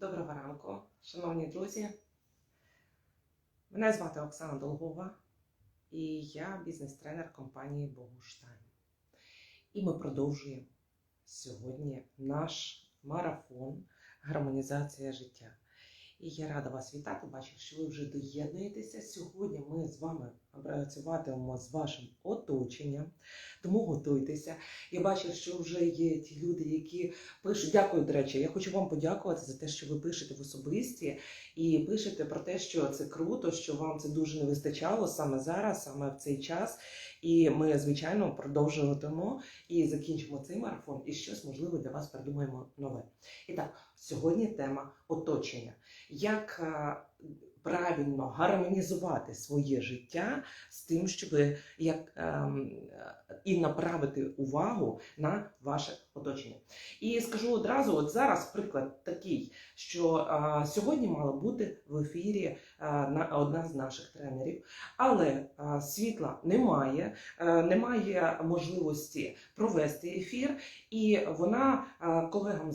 Доброго ранку, шановні друзі. Мене звати Оксана Долгова і я бізнес-тренер компанії Богуштайм. І ми продовжуємо сьогодні наш марафон Гармонізація життя. І я рада вас вітати. Бачу, що ви вже доєднуєтеся. Сьогодні ми з вами працюватимемо з вашим оточенням, тому готуйтеся. Я бачу, що вже є ті люди, які пишуть. Дякую, до речі, я хочу вам подякувати за те, що ви пишете в особисті і пишете про те, що це круто, що вам це дуже не вистачало саме зараз, саме в цей час. І ми, звичайно, продовжуватимемо і закінчимо цей марафон, і щось можливо для вас придумаємо нове. І так, сьогодні тема оточення. Як е, правильно гармонізувати своє життя з тим, щоб як ем, і направити увагу на ваше оточення. І скажу одразу: от зараз приклад такий, що е, сьогодні мала бути в ефірі е, на одна з наших тренерів, але е, світла немає, е, немає можливості провести ефір, і вона е, колегам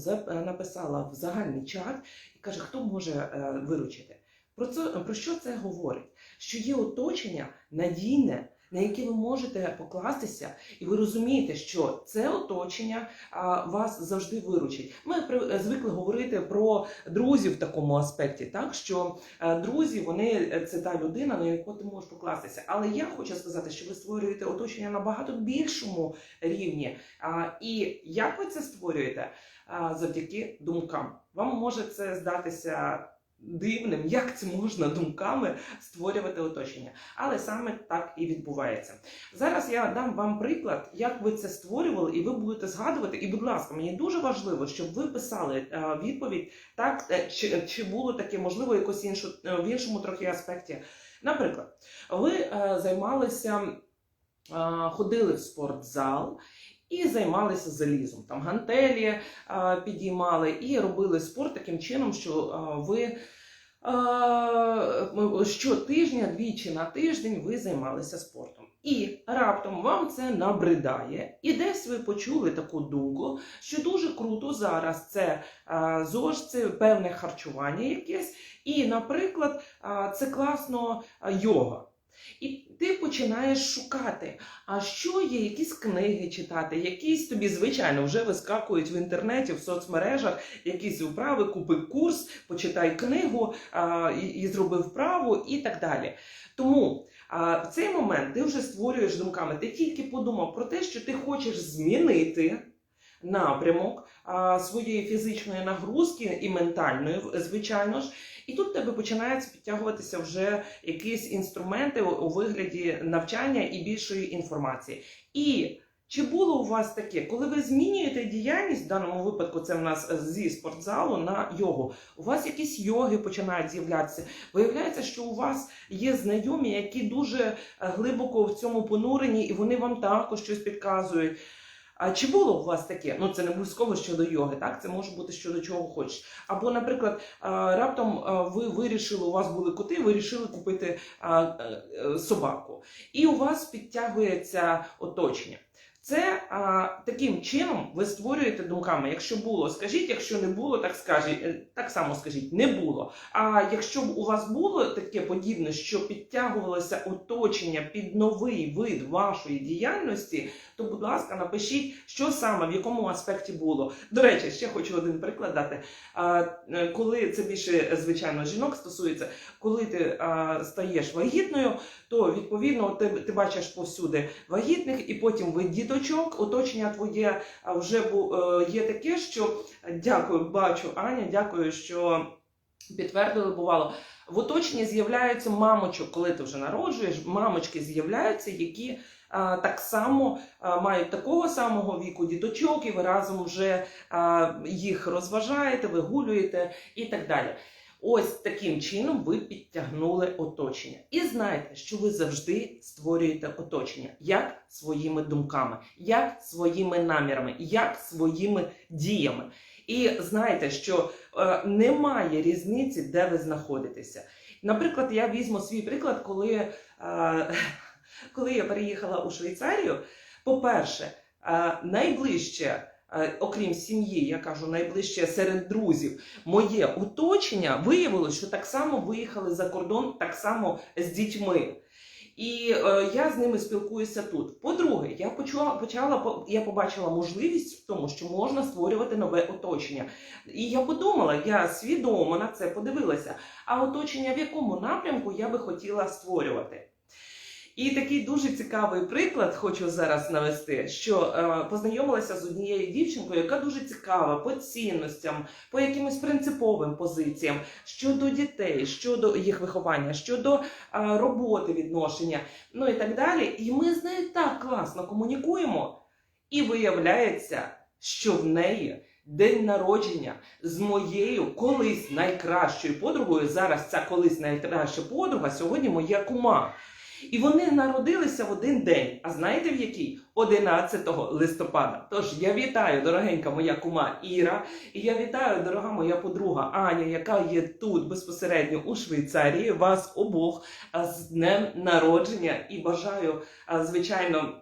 написала в загальний чат і каже, хто може е, виручити. Про це про що це говорить? Що є оточення надійне, на яке ви можете покластися, і ви розумієте, що це оточення а, вас завжди виручить. Ми при- звикли говорити про друзів в такому аспекті, так що е, друзі, вони е, це та людина, на яку ти можеш покластися. Але я хочу сказати, що ви створюєте оточення на багато більшому рівні. А, і як ви це створюєте? А, завдяки думкам. Вам може це здатися дивним, як це можна думками створювати оточення. Але саме так і відбувається. Зараз я дам вам приклад, як ви це створювали, і ви будете згадувати. І, будь ласка, мені дуже важливо, щоб ви писали е, відповідь, так е, чи, чи було таке, можливо, якось іншу, е, в іншому трохи аспекті. Наприклад, ви займалися, ходили в спортзал. І займалися залізом, там гантелі підіймали і робили спорт таким чином, що ви щотижня, двічі на тиждень ви займалися спортом. І раптом вам це набридає, і десь ви почули таку думку, що дуже круто зараз це ЗОЖ, це певне харчування якесь, і, наприклад, це класно йога. І ти починаєш шукати, а що є, якісь книги читати, якісь тобі, звичайно, вже вискакують в інтернеті, в соцмережах, якісь вправи, купи курс, почитай книгу а, і, і зроби вправу і так далі. Тому а, в цей момент ти вже створюєш думками, ти тільки подумав про те, що ти хочеш змінити напрямок а, своєї фізичної нагрузки і ментальної, звичайно ж. І тут тебе починаються підтягуватися вже якісь інструменти у вигляді навчання і більшої інформації. І чи було у вас таке, коли ви змінюєте діяльність, в даному випадку це в нас зі спортзалу на йогу, у вас якісь йоги починають з'являтися. Виявляється, що у вас є знайомі, які дуже е, глибоко в цьому понурені, і вони вам також щось підказують. А чи було у вас таке? Ну це не обов'язково щодо йоги, так? Це може бути щодо чого хочеш. Або, наприклад, раптом ви вирішили, у вас були коти, ви вирішили купити е, собаку, і у вас підтягується оточення. Це а, таким чином ви створюєте думками. Якщо було, скажіть, якщо не було, так скажіть, е, так само скажіть, не було. А якщо б у вас було таке подібне, що підтягувалося оточення під новий вид вашої діяльності, то, будь ласка, напишіть, що саме в якому аспекті було. До речі, ще хочу один приклад дати. А, е, коли це більше, звичайно, жінок стосується, коли ти а, стаєш вагітною, то відповідно ти, ти бачиш повсюди вагітних, і потім ви діточок, оточення твоє вже е, є таке, що дякую, бачу, Аня, дякую, що підтвердили, бувало. В оточенні з'являються мамочок, коли ти вже народжуєш, мамочки з'являються, які а, так само а, мають такого самого віку діточок, і ви разом вже а, їх розважаєте, вигулюєте і так далі. Ось таким чином ви підтягнули оточення. І знайте, що ви завжди створюєте оточення як своїми думками, як своїми намірами, як своїми діями. І знайте, що е, немає різниці, де ви знаходитеся. Наприклад, я візьму свій приклад, коли, е, коли я переїхала у Швейцарію. По-перше, е, найближче окрім сім'ї, я кажу найближче серед друзів, моє оточення виявилось, що так само виїхали за кордон, так само з дітьми. І е, я з ними спілкуюся тут. По-друге, я почула, почала я побачила можливість в тому, що можна створювати нове оточення. І я подумала, я свідомо на це подивилася. А оточення в якому напрямку я би хотіла створювати? І такий дуже цікавий приклад хочу зараз навести, що е, познайомилася з однією дівчинкою, яка дуже цікава по цінностям, по якимось принциповим позиціям щодо дітей, щодо їх виховання, щодо е, роботи відношення, ну і так далі. І ми з нею так класно комунікуємо. І виявляється, що в неї день народження з моєю колись найкращою подругою. Зараз ця колись найкраща подруга, сьогодні моя кума. І вони народилися в один день. А знаєте в який? 11 листопада. Тож я вітаю, дорогенька моя кума Іра, і я вітаю, дорога моя подруга Аня, яка є тут безпосередньо у Швейцарії. Вас обох з днем народження і бажаю, звичайно.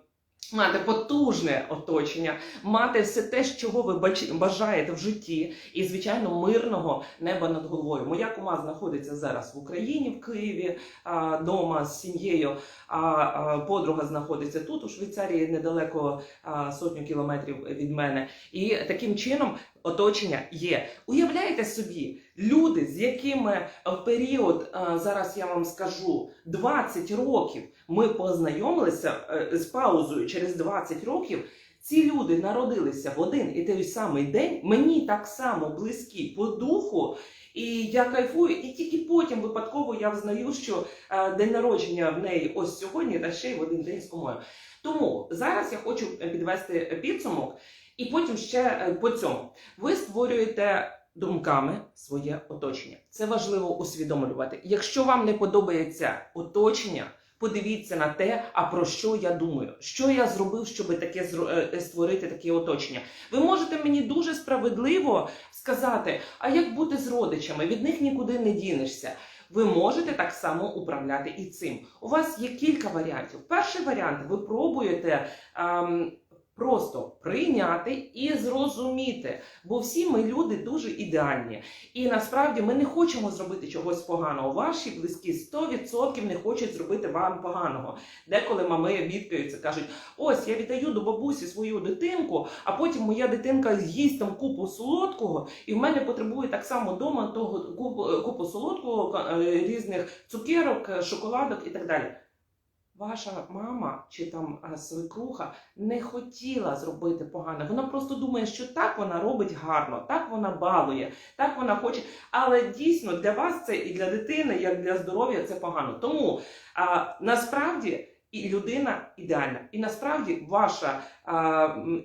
Мати потужне оточення, мати все те, чого ви бажаєте в житті, і звичайно мирного неба над головою. Моя кума знаходиться зараз в Україні, в Києві, дома з сім'єю. А подруга знаходиться тут, у Швейцарії, недалеко сотню кілометрів від мене. І таким чином оточення є. Уявляєте собі, люди, з якими в період, зараз я вам скажу, 20 років ми познайомилися е, з паузою через 20 років. Ці люди народилися в один і той самий день, мені так само близькі по духу, і я кайфую, і тільки потім випадково я взнаю, що е, день народження в неї ось сьогодні, та ще й в один день з комою. Тому зараз я хочу підвести підсумок, і потім ще е, по цьому. Ви створюєте думками своє оточення. Це важливо усвідомлювати. Якщо вам не подобається оточення, подивіться на те, а про що я думаю, що я зробив, щоб таке зро- е, створити таке оточення. Ви можете мені дуже справедливо сказати, а як бути з родичами? Від них нікуди не дінешся. Ви можете так само управляти і цим. У вас є кілька варіантів. Перший варіант ви пробуєте ем, просто прийняти і зрозуміти, бо всі ми люди дуже ідеальні. І насправді ми не хочемо зробити чогось поганого. Ваші близькі 100% не хочуть зробити вам поганого. Деколи мами бідкаються, кажуть: ось я віддаю до бабусі свою дитинку, а потім моя дитинка з'їсть там купу солодкого, і в мене потребує так само вдома того купу, купу солодкого, е, різних цукерок, е, шоколадок і так далі. Ваша мама чи там е, свекруха не хотіла зробити погано. Вона просто думає, що так вона робить гарно, так вона балує, так вона хоче. Але дійсно для вас це і для дитини, як для здоров'я, це погано. Тому а, насправді і людина ідеальна. І насправді ваша,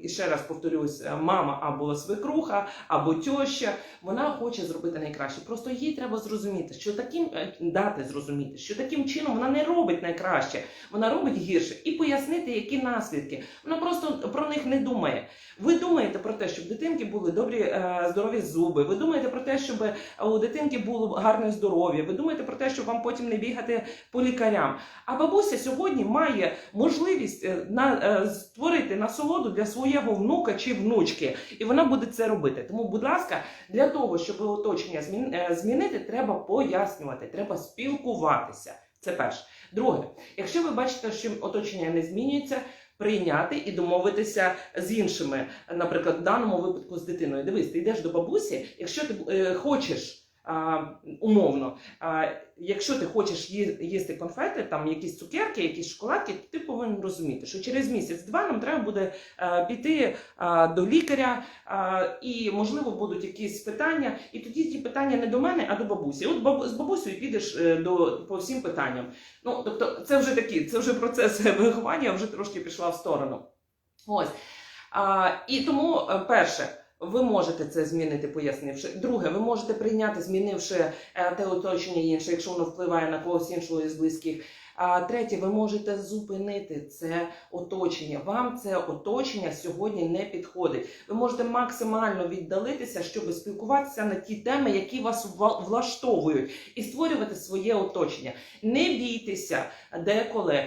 і ще раз повторюсь, е, мама або свекруха, або тьоща, вона хоче зробити найкраще. Просто їй треба зрозуміти, що таким е, дати зрозуміти, що таким чином вона не робить найкраще, вона робить гірше, і пояснити, які наслідки. Вона просто про них не думає. Ви думаєте про те, щоб дитинки були добрі е, здорові зуби. Ви думаєте про те, щоб у дитинки було гарне здоров'я. Ви думаєте про те, щоб вам потім не бігати по лікарям. А бабуся сьогодні має можливість е, на е, створити насолоду для свого внука чи внучки, і вона буде це робити. Тому, будь ласка, для того, щоб оточення е, змінити, треба пояснювати, треба спілкуватися. Це перше. Друге, якщо ви бачите, що оточення не змінюється. Прийняти і домовитися з іншими, наприклад, в даному випадку з дитиною. Дивись, ти йдеш до бабусі, якщо ти е, хочеш умовно, якщо ти хочеш їсти конфети, там якісь цукерки, якісь шоколадки, то ти повинен розуміти, що через місяць-два нам треба буде піти до лікаря, і можливо будуть якісь питання, і тоді ті питання не до мене, а до бабусі. От з бабусею підеш е, до по всім питанням. Ну тобто, це вже такі, це вже процес виховання, вже трошки пішла в сторону. Ось. І тому, е, перше, ви можете це змінити, пояснивши. Друге, ви можете прийняти, змінивши е, те оточення інше, якщо воно впливає на когось іншого із близьких. А третє, ви можете зупинити це оточення. Вам це оточення сьогодні не підходить. Ви можете максимально віддалитися, щоб спілкуватися на ті теми, які вас влаштовують, і створювати своє оточення. Не бійтеся деколи.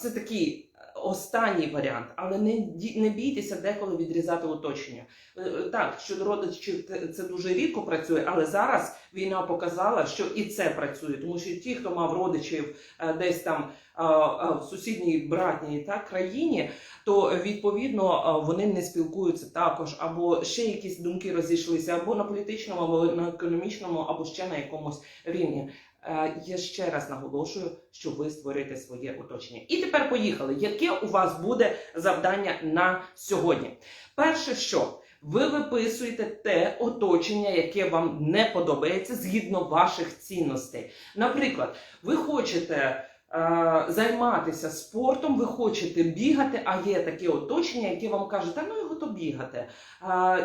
Це такий останній варіант, але не, не бійтеся деколи відрізати оточення. Е, е, Так, щодо родичів це- дуже рідко працює, але зараз війна показала, що і це працює, тому що ті, хто мав родичів е, десь там в сусідній братній так, країні, то відповідно вони не спілкуються також, або ще якісь думки розійшлися, або на політичному, або на економічному, або ще на якомусь рівні. Е, Я ще раз наголошую, що ви створюєте своє оточення. І тепер поїхали. Яке у вас буде завдання на сьогодні? Перше, що ви виписуєте те оточення, яке вам не подобається згідно ваших цінностей. Наприклад, ви хочете. Е, Займатися спортом, ви хочете бігати, а є таке оточення, яке вам каже, та ну його то бігати. Е,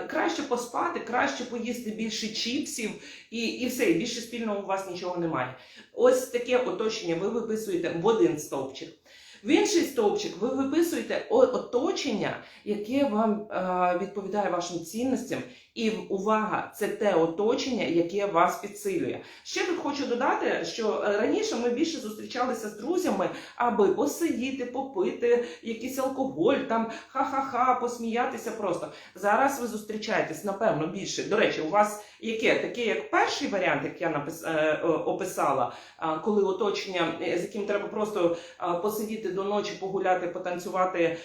Краще поспати, краще поїсти більше чіпсів і, і все, більше спільного у вас нічого немає. Ось таке оточення ви виписуєте в один стовпчик. В інший стовпчик ви виписуєте оточення, яке вам е, відповідає вашим цінностям. І увага, це те оточення, яке вас підсилює. Ще тут хочу додати, що е, раніше ми більше зустрічалися з друзями, аби посидіти, попити якийсь алкоголь, там ха-ха-ха, посміятися просто. Зараз ви зустрічаєтесь, напевно, більше. До речі, у вас яке? Таке, як перший варіант, як я напис... е, описала, коли оточення, е, з яким треба просто посидіти до ночі, погуляти, потанцювати.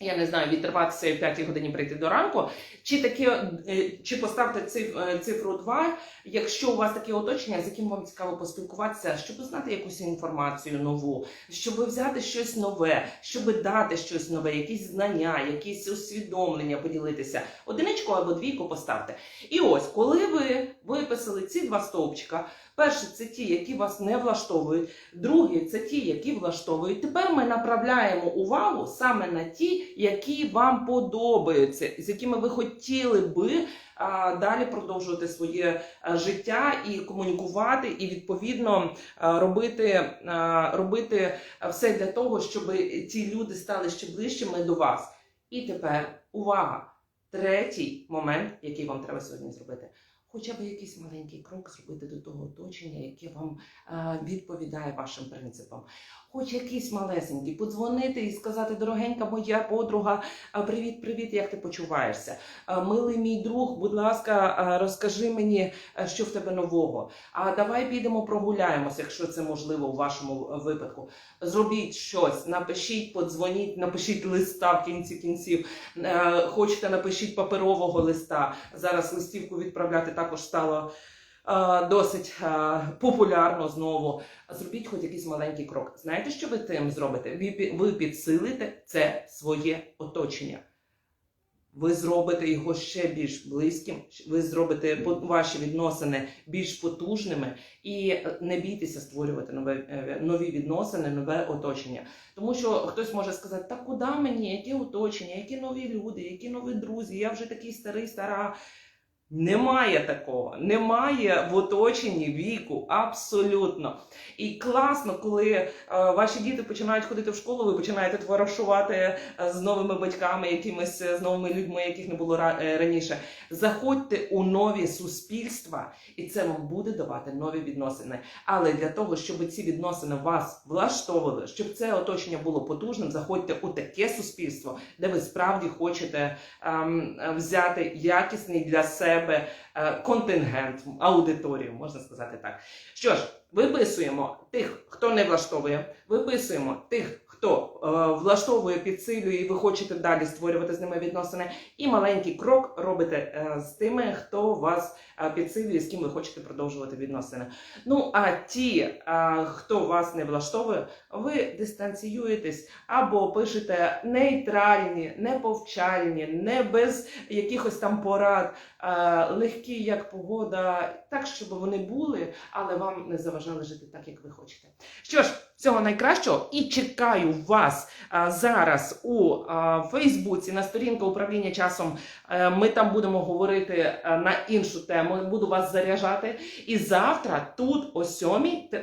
Я не знаю, відриватися і в 5 годині прийти до ранку. Чи таке, е, чи поставте циф- е, цифру 2, якщо у вас таке оточення, з яким вам цікаво поспілкуватися, щоб знати якусь інформацію нову, щоб взяти щось нове, щоб дати щось нове, якісь знання, якісь усвідомлення поділитися. Одиничку або двійку поставте. І ось, коли ви виписали ці два стовпчика, перший це ті, які вас не влаштовують, другий це ті, які влаштовують. Тепер ми направляємо увагу саме на ті, які вам подобаються, з якими ви хотіли би а, далі продовжувати своє життя і комунікувати, і відповідно робити, а, робити все для того, щоб ці люди стали ще ближчими до вас. І тепер увага! Третій момент, який вам треба сьогодні зробити. Хоча б якийсь маленький крок зробити до того оточення, яке вам е, відповідає вашим принципам. Хоч якийсь малесенький, подзвонити і сказати, дорогенька моя подруга, а, привіт, привіт, як ти почуваєшся? Милий мій друг, будь ласка, розкажи мені, що в тебе нового. А давай підемо прогуляємося, якщо це можливо у вашому е, випадку. Зробіть щось, напишіть, подзвоніть, напишіть листа в кінці кінців. Хочете, напишіть паперового листа. Зараз листівку відправляти також стало досить е, популярно знову. Зробіть хоч якийсь маленький крок. Знаєте, що ви тим зробите? Ви, підсилите це своє оточення. Ви зробите його ще більш близьким, ви зробите ваші відносини більш потужними і е, не бійтеся створювати нове, е, нові відносини, нове оточення. Тому що хтось може сказати, та куди мені, яке оточення, які нові люди, які нові друзі, я вже такий старий, стара. Немає такого, немає в оточенні віку, абсолютно. І класно, коли е, ваші діти починають ходити в школу, ви починаєте товаришувати е, з новими батьками, якимись е, з новими людьми, яких не було ра- е, раніше. Заходьте у нові суспільства, і це вам буде давати нові відносини. Але для того, щоб ці відносини вас влаштовували, щоб це оточення було потужним, заходьте у таке суспільство, де ви справді хочете ем, взяти якісний для себе е, контингент, аудиторію, можна сказати так. Що ж, виписуємо тих, хто не влаштовує, виписуємо тих, хто е, влаштовує, підсилює, і ви хочете далі створювати з ними відносини. І маленький крок робите е, з тими, хто вас е, підсилює, з ким ви хочете продовжувати відносини. Ну а ті, хто вас не влаштовує, ви дистанціюєтесь або пишете нейтральні, неповчальні, не без якихось там порад, легкі як погода, так, щоб вони були, але вам не заважали жити так, як ви хочете. Що ж, всього найкращого і чекаю вас а, зараз у а, Фейсбуці на сторінка управління часом. Е, Ми там будемо говорити е, на іншу тему. Буду вас заряджати. І завтра тут о 7,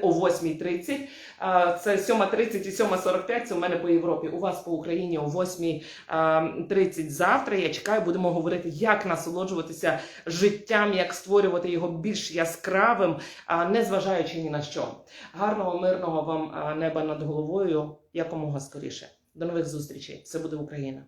о 8.30, а, це 7.30 і 7.45, це у мене по Європі. У вас по Україні о 8.30 завтра. Я чекаю, будемо говорити, як насолоджуватися життям, як створювати його більш яскравим, а, незважаючи ні на що. Гарного, мирного вам а, неба над головою якомога скоріше. До нових зустрічей! Все буде Україна!